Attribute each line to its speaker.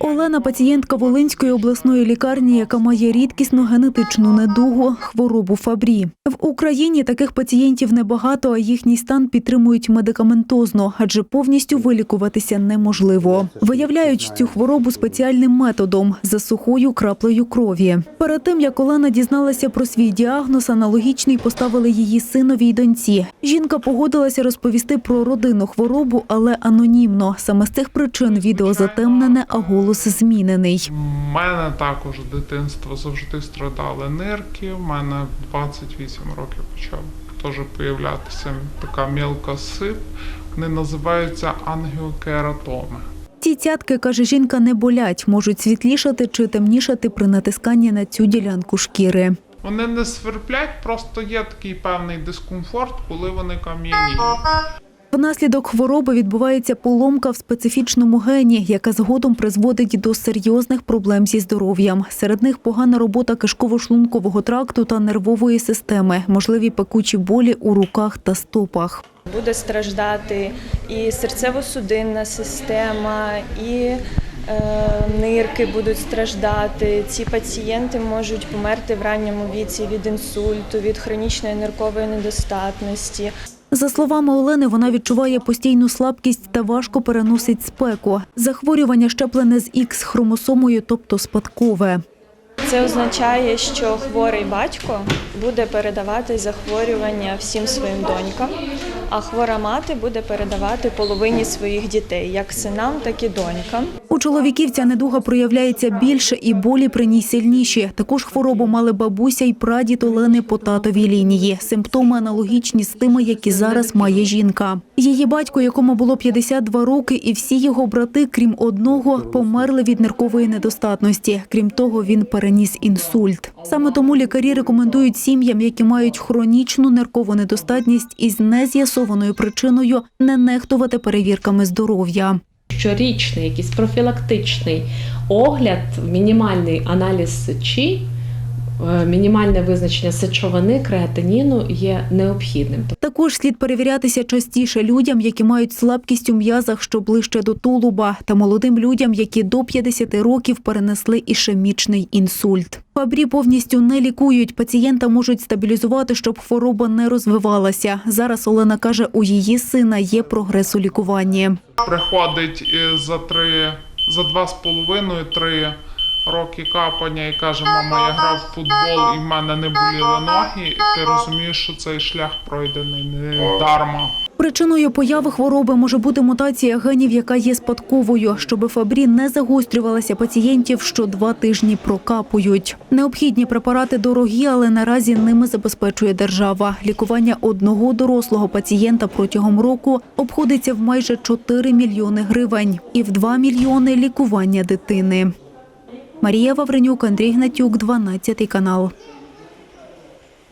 Speaker 1: Олена пацієнтка Волинської обласної лікарні, яка має рідкісну генетичну недугу хворобу Фабрі. В Україні таких пацієнтів небагато, а їхній стан підтримують медикаментозно, адже повністю вилікуватися неможливо. Виявляють цю хворобу спеціальним методом за сухою краплею крові. Перед тим як Олена дізналася про свій діагноз, аналогічний поставили її синові й доньці. Жінка погодилася розповісти про родинну хворобу, але анонімно. Саме з цих причин відео затемнене, а голос змінений.
Speaker 2: У мене також дитинство завжди страдали нирки. У мене 28 років почав теж появлятися така мілка сип. Вони називаються ангіокератоми.
Speaker 1: Ці цятки, каже жінка, не болять, можуть світлішати чи темнішати при натисканні на цю ділянку шкіри.
Speaker 2: Вони не сверблять, просто є такий певний дискомфорт, коли вони кам'яніють.
Speaker 1: Внаслідок хвороби відбувається поломка в специфічному гені, яка згодом призводить до серйозних проблем зі здоров'ям. Серед них погана робота кишково-шлункового тракту та нервової системи, можливі пекучі болі у руках та стопах.
Speaker 3: Буде страждати і серцево-судинна система, і е, нирки будуть страждати. Ці пацієнти можуть померти в ранньому віці від інсульту, від хронічної ниркової недостатності.
Speaker 1: За словами Олени, вона відчуває постійну слабкість та важко переносить спеку. Захворювання щеплене з ікс хромосомою, тобто спадкове.
Speaker 3: Це означає, що хворий батько буде передавати захворювання всім своїм донькам, а хвора мати буде передавати половині своїх дітей, як синам, так і донькам.
Speaker 1: У чоловіків ця недуга проявляється більше і болі при ній сильніші. Також хворобу мали бабуся і прадід Олени по татовій лінії. Симптоми аналогічні з тими, які зараз має жінка. Її батько, якому було 52 роки, і всі його брати, крім одного, померли від ниркової недостатності. Крім того, він переніс інсульт. Саме тому лікарі рекомендують сім'ям, які мають хронічну ниркову недостатність із нез'ясованою причиною, не нехтувати перевірками здоров'я.
Speaker 4: Щорічний якийсь профілактичний огляд, мінімальний аналіз сечі, мінімальне визначення сечовини, креатиніну є необхідним.
Speaker 1: Також слід перевірятися частіше людям, які мають слабкість у м'язах, що ближче до тулуба, та молодим людям, які до 50 років перенесли ішемічний інсульт. Фабрі повністю не лікують. Пацієнта можуть стабілізувати, щоб хвороба не розвивалася. Зараз Олена каже, у її сина є прогрес у лікуванні.
Speaker 2: Приходить е, за три, за два з половиною три роки капання і каже, мама, я грав в футбол і в мене не боліли ноги. Ти розумієш, що цей шлях пройдений не дарма.
Speaker 1: Причиною появи хвороби може бути мутація генів, яка є спадковою. Щоби фабрі не загострювалася, пацієнтів що два тижні прокапують. Необхідні препарати дорогі, але наразі ними забезпечує держава. Лікування одного дорослого пацієнта протягом року обходиться в майже 4 мільйони гривень і в 2 мільйони лікування дитини. Марія Вавренюк, Андрій Гнатюк, 12 канал.